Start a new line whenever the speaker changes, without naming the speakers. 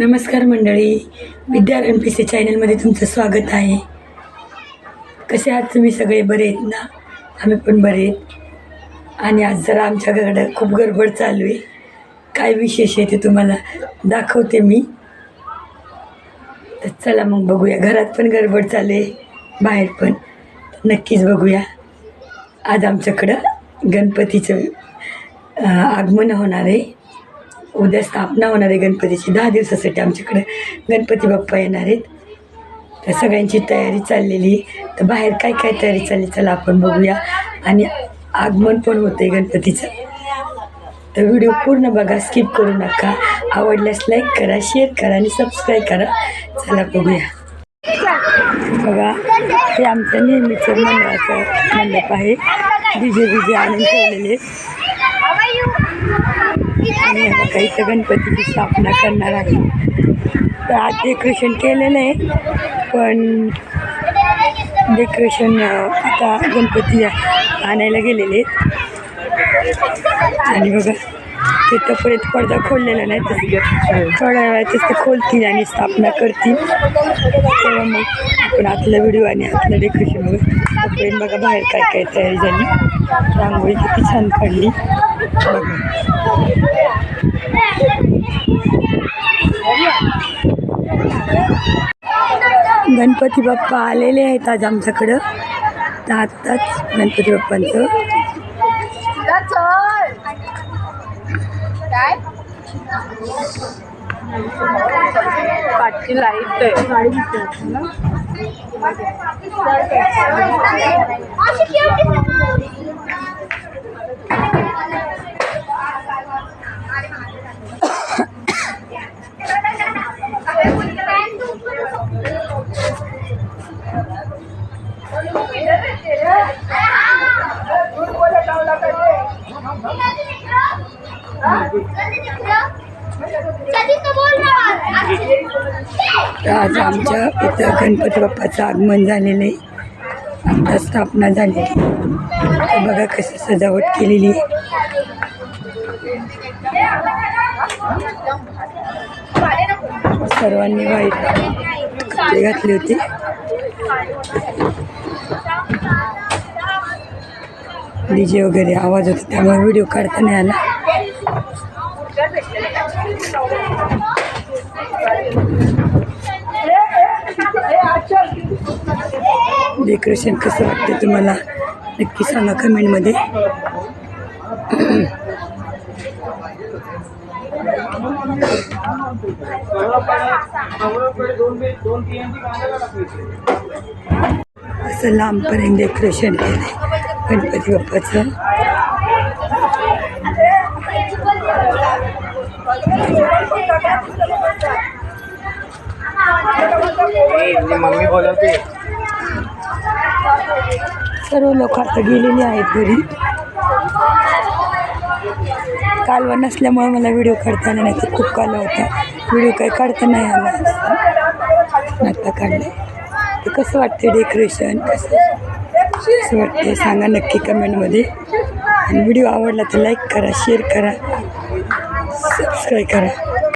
नमस्कार मंडळी. विद्या M P C चॅनलमध्ये तुमचं स्वागत आहे. कसे आहात तुम्ही सगळे? बरे आहेत ना? आम्ही पण बरे आहेत. आणि आज जरा आमच्याकडं खूप गडबड चालू आहे. काय विशेष आहे ते तुम्हाला दाखवते मी. तर चला मग बघूया. घरात पण गडबड चालू आहे बाहेर पण. नक्कीच बघूया. आज आमच्याकडं गणपतीचं आगमन होणार आहे. उद्या स्थापना होणार आहे गणपतीची. दहा दिवसासाठी आमच्याकडे गणपती बाप्पा येणार आहेत. तर सगळ्यांची तयारी चाललेली तर बाहेर काय काय तयारी चालली चला आपण बघूया. आणि आगमन पण होतं आहे गणपतीचं. तर व्हिडिओ पूर्ण बघा स्किप करू नका. आवडल्यास लाईक करा शेअर करा आणि सबस्क्राईब करा. चला बघूया. बघा हे आमचं नेहमीचं मंडळाचं मंडप आहे. डीजे बीजे आणून ठेवलेले. आणि आता इथं गणपतीची स्थापना करणार आहे. तर आज डेकोरेशन केलेलं आहे पण डेकोरेशन आता गणपती आणायला गेलेले आहेत. आणि बघा तिथंपर्यंत पडदा खोललेला नाही तर थोड्या वेळातच ते खोलतील आणि स्थापना करतील. तेव्हा मग आपण आतला व्हिडिओ आणि आतलं डेकोरेशन बघा. बघा बाहेर काय काय तयारी झाली. रांगोळी किती छान काढली. गणपती बाप्पा आलेले आहेत आज आमच्याकडं. तर आत्ताच गणपती बाप्पांचं.
काय पाठची
लाइट आज आमच्या इथं गणपती बाप्पाचं आगमन झालेलं आहे. आमच्या स्थापना झालेली तर बघा कशी सजावट केलेली सर्वांनी वाईट कपडे घातले होते. डीजे वगैरे आवाज होता त्यामुळे व्हिडिओ काढता नाही आला. डेकोरेशन कसं वाटतं तुम्हाला? नक्की सांगा कमेंटमध्ये असं लांबपर्यंत डेकोरेशन केलं गणपती बाप्पाचं.
मम्मी बोलवते
सर्व लोक आता गेलेली आहेत घरी. कालवा नसल्यामुळे मला व्हिडिओ काढता आला नाही तर खूप कालवा होता. व्हिडिओ काही काढता नाही आला. आता काढलं तर कसं वाटतं डेकोरेशन कसं कसं वाटतं सांगा नक्की कमेंटमध्ये आणि व्हिडिओ आवडला तर लाईक करा शेअर करा सबस्क्राईब करा.